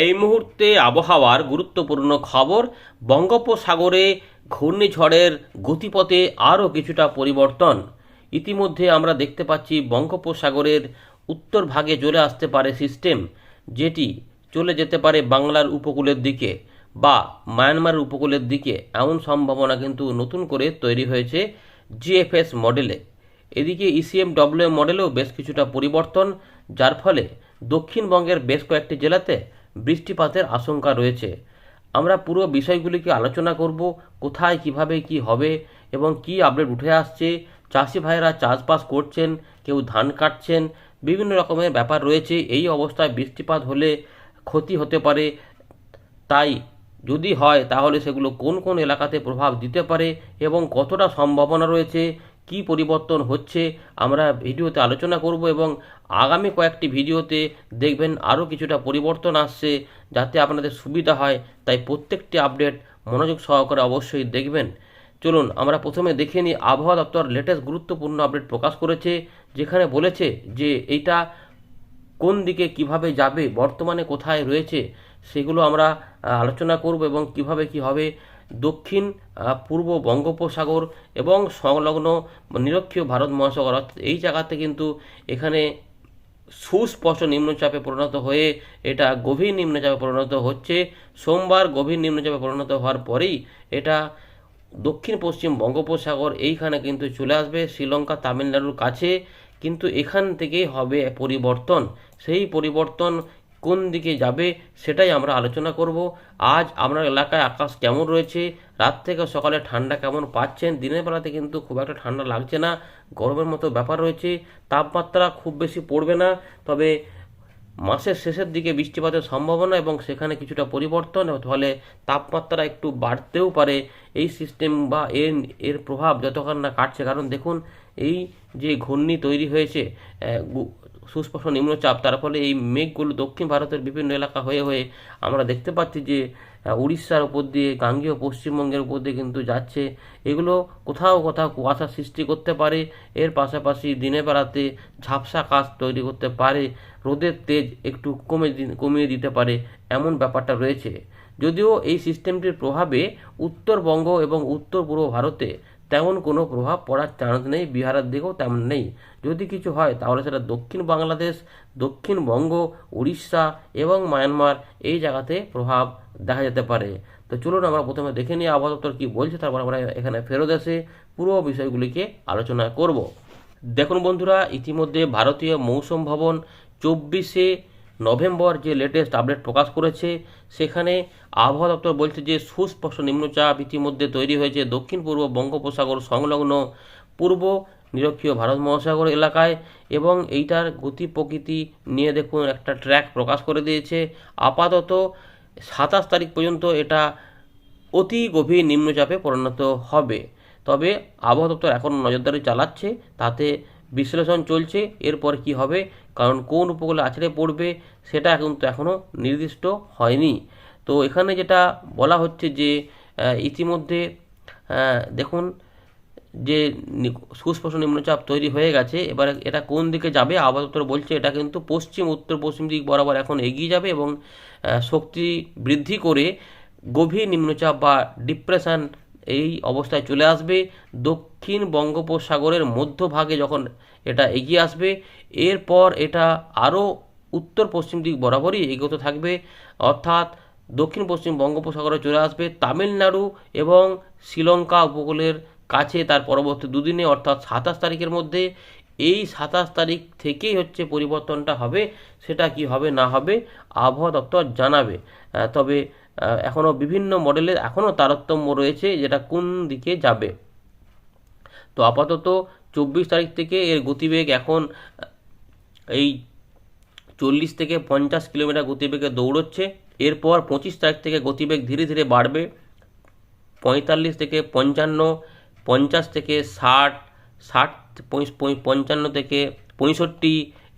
এই মুহূর্তে আবহাওয়ার গুরুত্বপূর্ণ খবর, বঙ্গোপসাগরে ঘূর্ণিঝড়ের গতিপথে আরও কিছুটা পরিবর্তন। ইতিমধ্যে আমরা দেখতে পাচ্ছি বঙ্গোপসাগরের উত্তর ভাগে চলে আসতে পারে সিস্টেম, যেটি চলে যেতে পারে বাংলার উপকূলের দিকে বা মায়ানমার উপকূলের দিকে। এমন সম্ভাবনা কিন্তু নতুন করে তৈরি হয়েছে জিএফএস মডেলে। এদিকে ইসিএম ডব্লিউ মডেলেও বেশ কিছুটা পরিবর্তন, যার ফলে দক্ষিণবঙ্গের বেশ কয়েকটি জেলাতে বৃষ্টিপাতের আশঙ্কা রয়েছে। আমরা পুরো বিষয়গুলিকে আলোচনা করব, কোথায়, কীভাবে, কি হবে এবং কি আপডেট উঠে আসছে, চাষি ভাইয়েরা চাষবাস করছেন, কেউ ধান কাটছেন, বিভিন্ন রকমের ব্যাপার রয়েছে। এই অবস্থায় বৃষ্টিপাত হলে ক্ষতি হতে পারে। তাই যদি হয়, তাহলে সেগুলো কোন কোন এলাকাতে প্রভাব দিতে পারে এবং কতটা সম্ভাবনা রয়েছে, কি পরিবর্তন হচ্ছে, আমরা ভিডিওতে আলোচনা করব এবং আগামী কয়েকটি ভিডিওতে দেখবেন আরও কিছুটা পরিবর্তন আসছে যাতে আপনাদের সুবিধা হয়, তাই প্রত্যেকটি আপডেট মনোযোগ সহকারে অবশ্যই দেখবেন। চলুন, আমরা প্রথমে দেখে নিই, আবহাওয়া দপ্তর লেটেস্ট গুরুত্বপূর্ণ আপডেট প্রকাশ করেছে, যেখানে বলেছে যে এইটা কোন দিকে কীভাবে যাবে, বর্তমানে কোথায় রয়েছে, সেগুলো আমরা আলোচনা করব এবং কীভাবে কি হবে, দক্ষিণ পূর্ব বঙ্গোপসাগর এবং সংলগ্ন নিরক্ষীয় ভারত মহাসাগর এই জায়গাতে কিন্তু এখানে সুস্পষ্ট নিম্নচাপে পরিণত হয়ে এটা গভীর নিম্নচাপে পরিণত হচ্ছে। সোমবার গভীর নিম্নচাপে পরিণত হওয়ার পরেই এটা দক্ষিণ পশ্চিম বঙ্গোপসাগর, এইখানে কিন্তু চলে আসবে শ্রীলঙ্কা, তামিলনাড়ুর কাছে। কিন্তু এখান থেকেই হবে পরিবর্তন। সেই পরিবর্তন কোন দিকে যাবে সেটাই আমরা আলোচনা করব। আজ আপনার এলাকায় আকাশ কেমন রয়েছে? রাত থেকে সকালে ঠান্ডা কেমন পাচ্ছেন? দিনের বেলাতে কিন্তু খুব একটা ঠান্ডা লাগছে না। গরমের মতো ব্যাপার রয়েছে। তাপমাত্রা খুব বেশি পড়বে না। তবে মাসের শেষের দিকে বৃষ্টিপাতের সম্ভাবনা এবং সেখানে কিছুটা পরিবর্তন, ফলে তাপমাত্রা একটু বাড়তেও পারে। এই সিস্টেম বা এর এর প্রভাব যতক্ষণ না কাটছে, কারণ দেখুন, এই যে ঘূর্ণি তৈরি হয়েছে সুস্পষ্ট নিম্নচাপ। তার ফলে এই মেঘগুলো দক্ষিণ ভারতের বিভিন্ন এলাকা হয়ে হয়ে আমরা দেখতে পাচ্ছি যে উড়িষ্যার উপর দিয়ে, গাঙ্গেয় পশ্চিমবঙ্গের উপর দিয়ে কিন্তু যাচ্ছে। এগুলো কোথাও কোথাও কুয়াশা সৃষ্টি করতে পারে। এর পাশাপাশি দিনের বেলাতে ঝাপসা কাজ তৈরি করতে পারে। রোদের তেজ একটু কমে কমিয়ে দিতে পারে এমন ব্যাপারটা রয়েছে। যদিও এই সিস্টেমটির প্রভাবে উত্তরবঙ্গ এবং উত্তর পূর্ব ভারতে তেমন কোনো প্রভাব পড়ার চান্স নেই, বিহারের দিকেও তেমন নেই। যদি কিছু হয়, তাহলে সেটা দক্ষিণ বাংলাদেশ দক্ষিণবঙ্গ উড়িষ্যা এবং মায়ানমার এই জায়গাতে প্রভাব দেখা যেতে পারে। তো চলুন আমরা প্রথমে দেখে নিই আবহাওয়া দপ্তর কী বলছে, তারপর আমরা এখানে ফেরত এসে পুরো বিষয়গুলিকে আলোচনা করব। দেখুন বন্ধুরা, ইতিমধ্যে ভারতীয় মৌসুম ভবন চব্বিশে নভেম্বর যে লেটেস্ট আপডেট প্রকাশ করেছে, সেখানে আবহাওয়া দপ্তর বলছে যে সুস্পষ্ট নিম্নচাপ ইতিমধ্যে তৈরি হয়েছে দক্ষিণ পূর্ব বঙ্গোপসাগর সংলগ্ন পূর্ব নিরক্ষীয় ভারত মহাসাগর এলাকায় এবং এইটার গতি প্রকৃতি নিয়ে দেখুন একটা ট্র্যাক প্রকাশ করে দিয়েছে। আপাতত সাতাশ তারিখ পর্যন্ত এটা অতি গভীর নিম্নচাপে পরিণত হবে। তবে আবহাওয়া দপ্তর এখন নজরদারি চালাচ্ছে, তাতে বিশ্লেষণ চলছে, এরপর কি হবে, কারণ কোন উপকূলে আছড়ে পড়বে সেটা কিন্তু এখনও নির্দিষ্ট হয়নি। তো এখানে যেটা বলা হচ্ছে যে ইতিমধ্যে দেখুন যে সুস্পষ্ট নিম্নচাপ তৈরি হয়ে গেছে, এবার এটা কোন দিকে যাবে? আবহাওয়া বলছে এটা কিন্তু পশ্চিম, উত্তর, পশ্চিম দিক বরাবর এখন এগিয়ে যাবে এবং শক্তি বৃদ্ধি করে গভীর নিম্নচাপ বা ডিপ্রেশন এই অবস্থায় চলে আসবে। দক্ষিণ বঙ্গোপসাগরের মধ্যভাগে যখন এটা এগিয়ে আসবে, এরপর এটা আরও উত্তর, পশ্চিম দিক বরাবরই এগোতে থাকবে। অর্থাৎ দক্ষিণ, পশ্চিম বঙ্গোপসাগরে চলে আসবে তামিলনাড়ু এবং শ্রীলঙ্কা উপকূলের কাছে তার পরবর্তী দুদিনে, অর্থাৎ সাতাশ তারিখের মধ্যে, এই সাতাশ তারিখ থেকেই হচ্ছে পরিবর্তনটা হবে, সেটা কি হবে না হবে আবহাওয়া দপ্তর জানাবে। তবে এখনও বিভিন্ন মডেলের এখনও তারতম্য রয়েছে যেটা কোন দিকে যাবে। তো আপাতত চব্বিশ তারিখ থেকে এর গতিবেগ এখন এই চল্লিশ থেকে পঞ্চাশ কিলোমিটার গতিবেগে দৌড়চ্ছে। এরপর পঁচিশ তারিখ থেকে গতিবেগ ধীরে ধীরে বাড়বে। পঁয়তাল্লিশ থেকে পঞ্চান্ন পঞ্চাশ থেকে ষাট ষাট পঞ্চান্ন থেকে পঁয়ষট্টি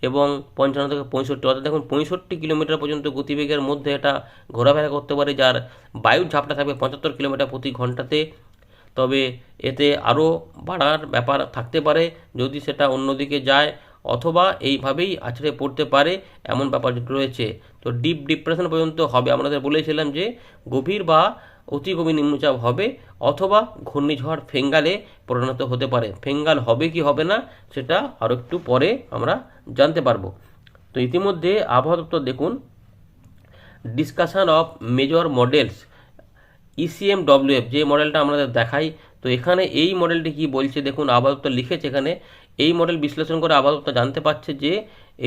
এবং পঞ্চান্ন থেকে পঁয়ষট্টি। অর্থাৎ দেখুন, পঁয়ষট্টি কিলোমিটার পর্যন্ত গতিবেগের মধ্যে এটা ঘোরাফেরা করতে পারে, যার বায়ুর ঝাপটা থাকবে পঁচাত্তর কিলোমিটার প্রতি ঘন্টাতে। তবে এতে আরও বাড়ার ব্যাপার থাকতে পারে, যদি সেটা অন্যদিকে যায় অথবা এইভাবেই আছড়ে পড়তে পারে, এমন ব্যাপার রয়েছে। তো ডিপ ডিপ্রেশন পর্যন্ত হবে। আমাদের বলেছিলাম যে গভীর বা অতি গভীর নিম্নচাপ হবে অথবা ঘূর্ণিঝড় ফেঙ্গালে পরিণত হতে পারে। ফেঙ্গাল হবে কি হবে না, সেটা আরও একটু পরে আমরা জানতে পারব। তো ইতিমধ্যে আবহাওয়া দপ্তর দেখুন discussion of major models ECMWF যে মডেলটা আমাদের দেখাই, তো এখানে এই মডেলটি কি বলছে দেখুন দপ্তর লিখেছে এখানে। এই মডেল বিশ্লেষণ করে দপ্তর জানতে পারছে যে,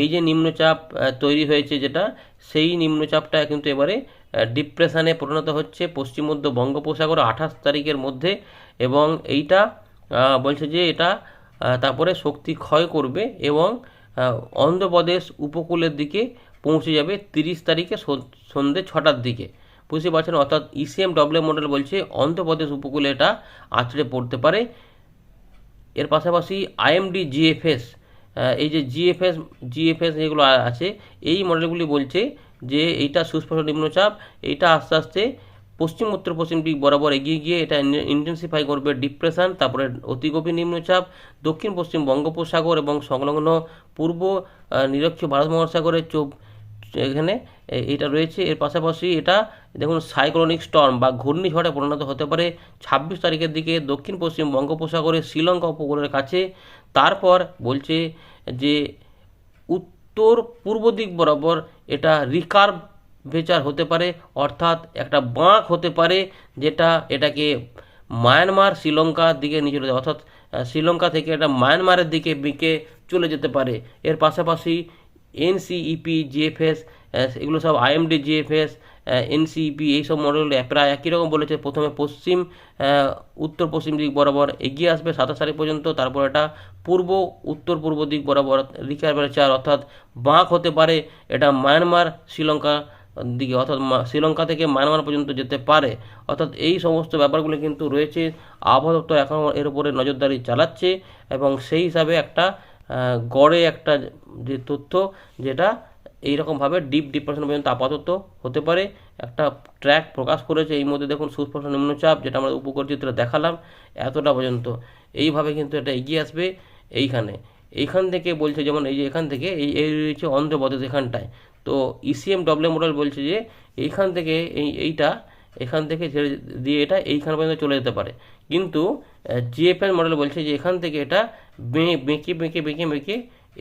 এই যে নিম্নচাপ তৈরি হয়েছে যেটা, সেই নিম্নচাপটা কিন্তু এবারে ডিপ্রেশনে পরিণত হচ্ছে পশ্চিম মধ্য বঙ্গোপসাগরে আঠাশ তারিখের মধ্যে এবং এইটা বলছে যে এটা তারপরে শক্তি ক্ষয় করবে এবং অন্ধ্রপ্রদেশ উপকূলের দিকে পৌঁছে যাবে তিরিশ তারিখে সন- সন্ধ্যে ছটার দিকে। বুঝতে পারছেন? অর্থাৎ ইসিএম ডব্লিউ মডেল বলছে অন্ধ্রপ্রদেশ উপকূলে এটা আছড়ে পড়তে পারে। এর পাশাপাশি আইএমডি জিএফএস এই যে জিএফএস জিএফএস যেগুলো আছে, এই মডেলগুলি বলছে যে এইটা সুস্পষ্ট নিম্নচাপ, এইটা আস্তে আস্তে পশ্চিম, উত্তর, পশ্চিম দিক বরাবর এগিয়ে গিয়ে এটা ইন্টেন্সিফাই করবে ডিপ্রেশন তারপরে অতি গভীর নিম্নচাপ, দক্ষিণ, পশ্চিম বঙ্গোপসাগর এবং সংলগ্ন পূর্ব নিরক্ষ ভারত মহাসাগরের চোখ, এখানে এটা রয়েছে। এর পাশাপাশি এটা দেখুন সাইক্লোনিক স্টর্ম বা ঘূর্ণিঝড়ে পরিণত হতে পারে। ছাব্বিশ তারিখের দিকে দক্ষিণ, পশ্চিম বঙ্গোপসাগরে শ্রীলঙ্কা উপকূলের কাছে। তারপর বলছে যে উত্তর পূর্ব দিক বরাবর এটা রিকার ভেচার হতে পারে, অর্থাৎ একটা বাঁক হতে পারে যেটা এটাকে মায়ানমার শ্রীলঙ্কার দিকে নিয়ে চলে যায়, অর্থাৎ শ্রীলঙ্কা থেকে এটা মায়ানমারের দিকে বিকে চলে যেতে পারে। এর পাশাপাশি এনসিইপি জিএফএস এগুলো সব আইএমডি জিএফএস এনসিইপি এইসব মডেল প্রায় একই রকম বলেছে। প্রথমে পশ্চিম উত্তর পশ্চিম দিক বরাবর এগিয়ে আসবে সাতাশ তারিখ পর্যন্ত, তারপর এটা পূর্ব, উত্তর পূর্ব দিক বরাবর রিকারভেচার অর্থাৎ বাঁক হতে পারে এটা মায়ানমার শ্রীলঙ্কা দিকে, অর্থাৎ শ্রীলঙ্কা থেকে মায়ানমার পর্যন্ত যেতে পারে। অর্থাৎ এই সমস্ত ব্যাপারগুলো কিন্তু রয়েছে, আবহাওয়া দপ্তর এখন এর উপরে নজরদারি চালাচ্ছে এবং সেই হিসাবে একটা গড়ে একটা যে তথ্য যেটা এইরকমভাবে ডিপ ডিপ্রেশন পর্যন্ত আপাতত হতে পারে। একটা ট্র্যাক প্রকাশ করেছে, এই মধ্যে দেখুন সুস্পষ্ট নিম্নচাপ, যেটা আমরা চিত্রে দেখালাম এতটা পর্যন্ত। এইভাবে কিন্তু এটা এগিয়ে আসবে এইখানে। এইখান থেকে বলছে, যেমন এই যে এখান থেকে, এই এই রয়েছে অন্ধ্রপ্রদেশ এখানটায়। তো ইসিএম ডব্লিউ মডেল বলছে যে, এইখান থেকে এই এইটা, এখান থেকে ছেড়ে দিয়ে এটা এইখান পর্যন্ত চলে যেতে পারে। কিন্তু জিএফএল মডেল বলছে যে, এখান থেকে এটা বেঁকে বেঁকে বেঁকে বেঁকে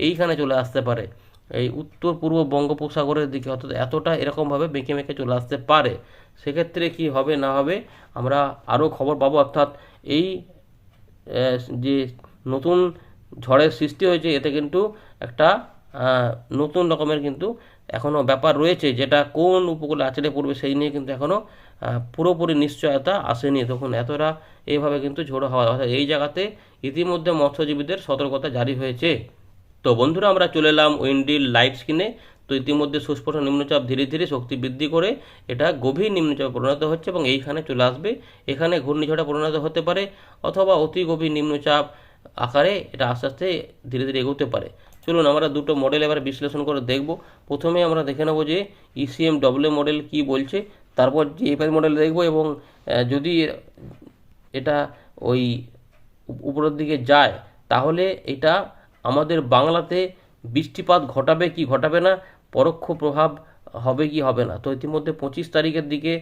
এইখানে চলে আসতে পারে। এই উত্তর পূর্ব বঙ্গোপসাগরের দিকে, অর্থাৎ এতটা এরকমভাবে বেঁকে মেঁকে চলে আসতে পারে, সেক্ষেত্রে কি হবে না হবে আমরা আরও খবর পাবো। অর্থাৎ এই যে নতুন ঝড়ের সৃষ্টি হয়েছে, এতে কিন্তু একটা নতুন রকমের কিন্তু এখনও ব্যাপার রয়েছে, যেটা কোন উপকূলে আছড়ে পড়বে সেই নিয়ে কিন্তু এখনও পুরোপুরি নিশ্চয়তা আসেনি। তখন এতটা এইভাবে কিন্তু ঝোড়ো হওয়া, অর্থাৎ এই জায়গাতে ইতিমধ্যে মৎস্যজীবীদের সতর্কতা জারি হয়েছে। তো বন্ধুরা, আমরা চলে এলাম উইন্ডিল লাইভ স্ক্রিনে। তো ইতিমধ্যে সুস্পষ্ট নিম্নচাপ ধীরে ধীরে শক্তি বৃদ্ধি করে এটা গভীর নিম্নচাপে পরিণত হচ্ছে এবং এইখানে চলে আসবে। এখানে ঘূর্ণিঝড়ে পরিণত হতে পারে অথবা অতি গভীর নিম্নচাপ আকারে এটা আস্তে আস্তে ধীরে ধীরে এগোতে পারে। চলুন, আমরা দুটো মডেল এবার বিশ্লেষণ করে দেখব। প্রথমে আমরা দেখে নেব যে ইসিএম ডব্লিউ মডেল কি বলছে, তারপর জিএফএল মডেল দেখব এবং যদি এটা ওই উপরের দিকে যায়, তাহলে এটা আমাদের বাংলাতে বৃষ্টিপাত ঘটাবে কি ঘটাবে না, পরোক্ষ প্রভাব হবে কি হবে না। তো ইতিমধ্যে পঁচিশ তারিখের দিকে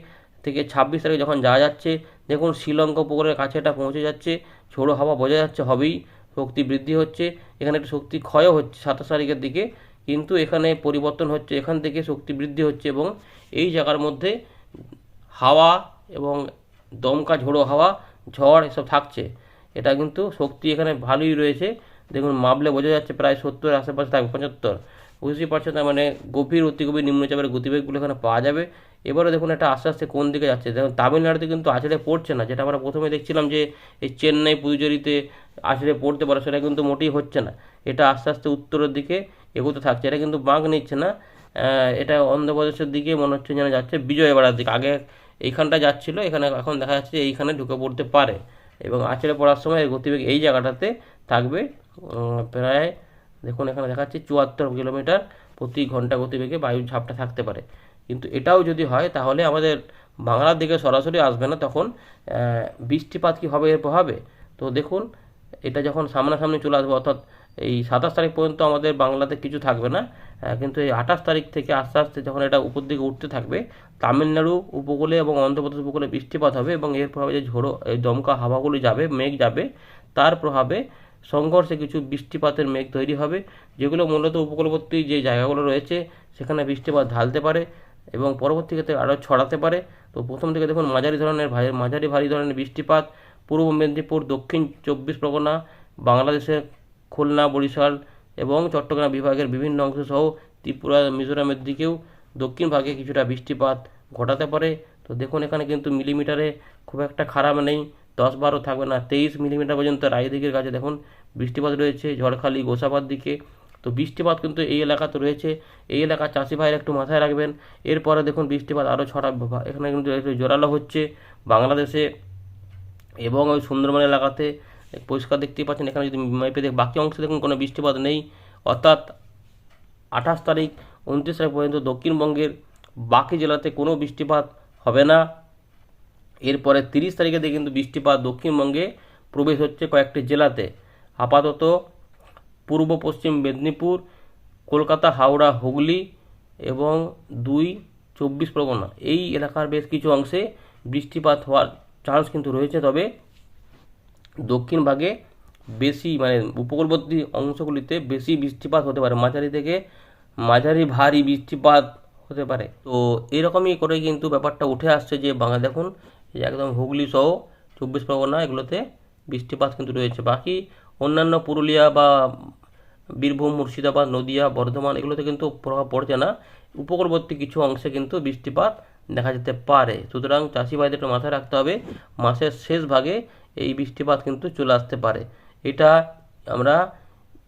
থেকে ছাব্বিশ তারিখ যখন যাওয়া যাচ্ছে, দেখুন শ্রীলঙ্কা উপকূলের কাছে এটা পৌঁছে যাচ্ছে, ঝোড়ো হাওয়া বোঝা যাচ্ছে, হবেই শক্তি বৃদ্ধি হচ্ছে, এখানে একটু শক্তি ক্ষয় হচ্ছে সাতাশ তারিখের দিকে, কিন্তু এখানে পরিবর্তন হচ্ছে, এখান থেকে শক্তি বৃদ্ধি হচ্ছে এবং এই জায়গার মধ্যে হাওয়া এবং দমকা ঝোড়ো হাওয়া, ঝড় এসব থাকছে। এটা কিন্তু শক্তি এখানে ভালোই রয়েছে। দেখুন, মাপলে বোঝা যাচ্ছে প্রায় সত্তর, আশেপাশে থাকবে পঁচাত্তর। বুঝতেই পারছেন তার মানে গভীর, অতি গভীর নিম্নচাপের গতিবেগগুলো এখানে পাওয়া যাবে। এবারে দেখুন, এটা আস্তে আস্তে কোন দিকে যাচ্ছে? দেখুন, তামিলনাড়ুতে কিন্তু আছড়ে পড়ছে না, যেটা আমরা প্রথমে দেখছিলাম যে এই চেন্নাই, পুদুচেরিতে আছড়ে পড়তে পারে, সেটা কিন্তু মোটেই হচ্ছে না। এটা আস্তে আস্তে উত্তরের দিকে এগোতে থাকছে, এটা কিন্তু বাঁক নিচ্ছে না। এটা অন্ধ্রপ্রদেশের দিকে মনে হচ্ছে যেন যাচ্ছে, বিজয়বাড়ার দিকে। আগে এইখানটা যাচ্ছিল, এখানে এখন দেখা যাচ্ছে এইখানে ঢুকে পড়তে পারে। এবং আছড়ে পড়ার সময় গতিবেগ এই জায়গাটাতে থাকবে। প্রায় দেখুন, এখানে দেখাচ্ছে চুয়াত্তর কিলোমিটার প্রতি ঘণ্টা গতিবেগে বায়ুর ঝাপটা থাকতে পারে। কিন্তু এটাও যদি হয়, তাহলে আমাদের বাংলার দিকে সরাসরি আসবে না তখন বৃষ্টিপাত কি হবে, এর প্রভাবে? তো দেখুন, এটা যখন সামনাসামনি চলে আসবে, অর্থাৎ এই সাতাশ তারিখ পর্যন্ত আমাদের বাংলাতে কিছু থাকবে না কিন্তু এই আঠাশ তারিখ থেকে আস্তে আস্তে যখন এটা উপর দিকে উঠতে থাকবে, তামিলনাড়ু উপকূলে এবং অন্ধ্রপ্রদেশ উপকূলে বৃষ্টিপাত হবে এবং এর প্রভাবে যে ঝোড়ো, এই দমকা হাওয়াগুলি যাবে, মেঘ যাবে, তার প্রভাবে সংঘর্ষে কিছু বৃষ্টিপাতের মেঘ তৈরি হবে, যেগুলো মূলত উপকূলবর্তী যে জায়গাগুলো রয়েছে, সেখানে বৃষ্টিপাত ঢালতে পারে এবং পরবর্তী ক্ষেত্রে আরও ছড়াতে পারে। তো প্রথম থেকে দেখুন, মাঝারি ধরনের মাঝারি ভারী ধরনের বৃষ্টিপাত, পূর্ব মেদিনীপুর, দক্ষিণ চব্বিশ পরগনা বাংলাদেশের খুলনা, বরিশাল এবং চট্টগ্রাম বিভাগের বিভিন্ন অংশ সহ ত্রিপুরা, মিজোরামের দিকেও দক্ষিণ ভাগে কিছুটা বৃষ্টিপাত ঘটাতে পারে। তো দেখুন, এখানে কিন্তু মিলিমিটারে খুব একটা খারাপ নেই। দশ বারো থাকবে না, তেইশ মিলিমিটার পর্যন্ত রায়দিঘির কাছে দেখুন বৃষ্টিপাত রয়েছে, ঝড়খালি, গোসাবার দিকে। তো বৃষ্টিপাত কিন্তু এই এলাকাতে রয়েছে, এই এলাকার চাষি ভাইরা একটু মাথায় রাখবেন। এরপরে দেখুন বৃষ্টিপাত আরও ছড়া এখানে কিন্তু একটু জোরালো হচ্ছে বাংলাদেশে এবং ওই সুন্দরবন এলাকাতে। পরিষ্কার দেখতেই পাচ্ছেন, এখানে যদি মেপে দেখ, বাকি অংশে দেখুন কোনো বৃষ্টিপাত নেই। অর্থাৎ আঠাশ তারিখ, উনত্রিশ তারিখ পর্যন্ত দক্ষিণবঙ্গের বাকি জেলাতে কোনো বৃষ্টিপাত হবে না। এরপরে তিরিশ তারিখে দিয়ে কিন্তু বৃষ্টিপাত দক্ষিণবঙ্গে প্রবেশ হচ্ছে কয়েকটি জেলাতে। আপাতত পূর্ব পশ্চিম মেদিনীপুর, কলকাতা, হাওড়া, হুগলি এবং দুই চব্বিশ পরগনা। এই এলাকার বেশ কিছু অংশে বৃষ্টিপাত হওয়ার চান্স কিন্তু রয়েছে, তবে দক্ষিণ ভাগে বেশি মানে উপকূলবর্তী অংশগুলিতে বেশি বৃষ্টিপাত হতে পারে। মাঝারি থেকে মাঝারি ভারী বৃষ্টিপাত হতে পারে। তো এরকমই করে কিন্তু ব্যাপারটা উঠে আসছে যে বাংলা দেখুন একদম হুগলি সহ চব্বিশ পরগনা, এগুলোতে বৃষ্টিপাত কিন্তু রয়েছে। বাকি অন্যান্য পুরুলিয়া বা বীরভূম, মুর্শিদাবাদ, নদিয়া, বর্ধমান, এগুলোতে কিন্তু প্রভাব পড়ছে না। উপকূলবর্তী কিছু অংশে কিন্তু বৃষ্টিপাত দেখা যেতে পারে। সুতরাং চাষি ভাইদের একটু মাথায় রাখতে হবে, মাসের শেষ ভাগে এই বৃষ্টিপাত কিন্তু চলে আসতে পারে। এটা আমরা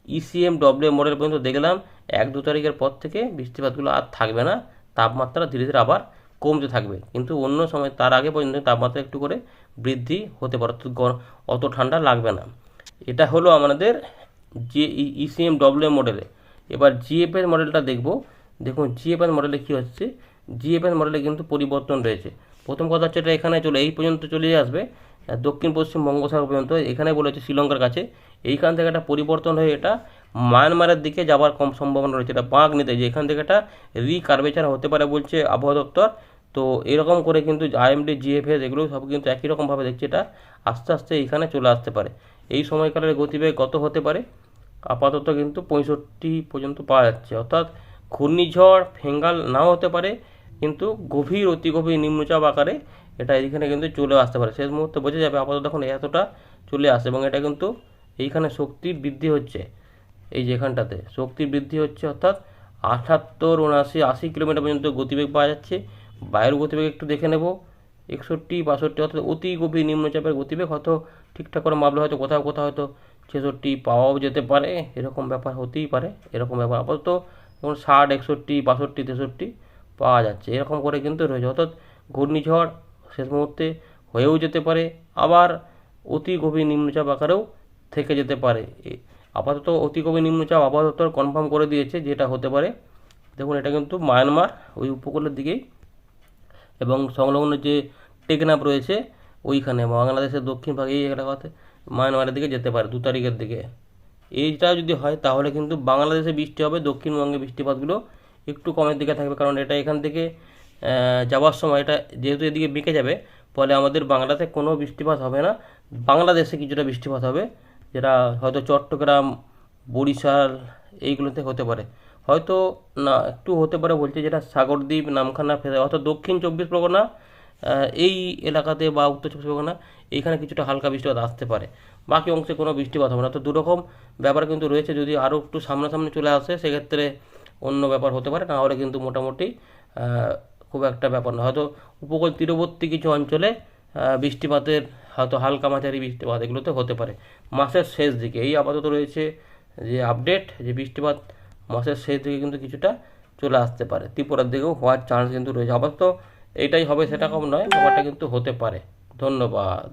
ইসিএম ডব্লিউ মডেল পর্যন্ত দেখলাম। এক দু তারিখের পর থেকে বৃষ্টিপাতগুলো আর থাকবে না। তাপমাত্রা ধীরে ধীরে আবার কমতে থাকবে। কিন্তু অন্য সময় তার আগে পর্যন্ত তাপমাত্রা একটু করে বৃদ্ধি হতে পারে অত ঠান্ডা লাগবে না। এটা হলো আমাদের যে ইসিএম ডব্লিউ মডেলে এবার জিএফএস মডেলটা দেখব। দেখুন জিএফএস মডেলে কী হচ্ছে? জিএফএস মডেলে কিন্তু পরিবর্তন রয়েছে। প্রথম কথা হচ্ছে এটা এখানে চলে, এই পর্যন্ত চলে আসবে। দক্ষিণ পশ্চিম বঙ্গোসাগর পর্যন্ত, এখানে বলেছে শ্রীলঙ্কার কাছে। এইখান থেকে একটা পরিবর্তন হয়ে এটা মায়ানমারের দিকে যাওয়ার কম সম্ভাবনা রয়েছে। এটা বাঁক নিতে যে এখান থেকে একটা রিকার্ভেচার হতে পারে বলছে আবহাওয়া দপ্তর। তো এরকম করে কিন্তু আইএমডি জিএফএস এগুলো সব কিন্তু একই রকমভাবে দেখছে এটা আস্তে আস্তে এখানে চলে আসতে পারে। এই সময়কালের গতিবেগ কত হতে পারে? আপাতত কিন্তু পঁয়ষট্টি পর্যন্ত পাওয়া যাচ্ছে। অর্থাৎ ঘূর্ণিঝড়, ফেঙ্গাল নাও হতে পারে, কিন্তু গভীর, অতি গভীর নিম্নচাপ আকারে এটা এইখানে কিন্তু চলে আসতে পারে। শেষ মুহূর্তে বোঝা যাবে আপাতত এখন এতটা চলে আসে এবং এটা কিন্তু এইখানে শক্তি বৃদ্ধি হচ্ছে। এই যে এখানটাতে শক্তির বৃদ্ধি হচ্ছে, অর্থাৎ আটাত্তর, উনআশি, আশি কিলোমিটার পর্যন্ত গতিবেগ পাওয়া যাচ্ছে। বায়ুর গতিবেগ একটু দেখে নেব। একষট্টি, বাষট্টি অর্থাৎ অতি গভীর নিম্নচাপের গতিবেগ হয়তো ঠিকঠাক করে মাপলে হয়তো কোথাও কোথাও হয়তো ছেষট্টি পাওয়াও যেতে পারে। এরকম ব্যাপার হতেই পারে। এরকম ব্যাপার আপাতত যেমন ষাট, একষট্টি, বাষট্টি, তেষট্টি পাওয়া যাচ্ছে। এরকম করে কিন্তু রয়েছে। অর্থাৎ ঘূর্ণিঝড় শেষ মুহূর্তে হয়েও যেতে পারে। আবার অতি গভীর নিম্নচাপ আকারেও থেকে যেতে পারে। আপাতত অতি গভীর নিম্নচাপ আবহাওয়া দপ্তর কনফার্ম করে দিয়েছে যেটা হতে পারে। দেখুন, এটা কিন্তু মায়ানমার ওই উপকূলের দিকেই এবং সংলগ্ন যে টেকনাফ রয়েছে, ওইখানে বাংলাদেশের দক্ষিণ ভাগে এই এলাকাতে মায়ানমারের দিকে যেতে পারে, দু তারিখের দিকে। এইটা যদি হয়, তাহলে কিন্তু বাংলাদেশে বৃষ্টি হবে, দক্ষিণবঙ্গে বৃষ্টিপাতগুলো একটু কমের দিকে থাকবে, কারণ এটা এখান থেকে যাওয়ার সময় এটা যেহেতু এদিকে বেঁকে যাবে, ফলে আমাদের বাংলাতে কোনো বৃষ্টিপাত হবে না। বাংলাদেশে কিছুটা বৃষ্টিপাত হবে, যেটা হয়তো চট্টগ্রাম, বরিশাল, এইগুলোতে হতে পারে। হয়তো না, একটু হতে পারে বলছে যেটা সাগরদ্বীপ, নামখানা, ফেরা অর্থাৎ দক্ষিণ চব্বিশ পরগনা এই এলাকাতে বা উত্তর চব্বিশ পরগনা, এইখানে কিছুটা হালকা বৃষ্টিপাত আসতে পারে। বাকি অংশে কোনো বৃষ্টিপাত হবে না। তো দুরকম ব্যাপার কিন্তু রয়েছে, যদি আরও একটু সামনাসামনি চলে আসে, সেক্ষেত্রে অন্য ব্যাপার হতে পারে। না হলে কিন্তু মোটামুটি খুব একটা ব্যাপার না। হয়তো উপকূল তীরবর্তী কিছু অঞ্চলে বৃষ্টিপাতের হয়তো হালকা মাঝারি বৃষ্টিপাত এগুলোতে হতে পারে। মাসের শেষ দিকে এই আপাতত রয়েছে যে আপডেট যে বৃষ্টিপাত মাসের শেষ দিকে কিন্তু কিছুটা চলে আসতে পারে। ত্রিপুরার দিকেও হওয়ার চান্স কিন্তু রয়েছে। অবশ্য এটাই হবে, সেটা কম নয়, ব্যাপারটা কিন্তু হতে পারে। ধন্যবাদ।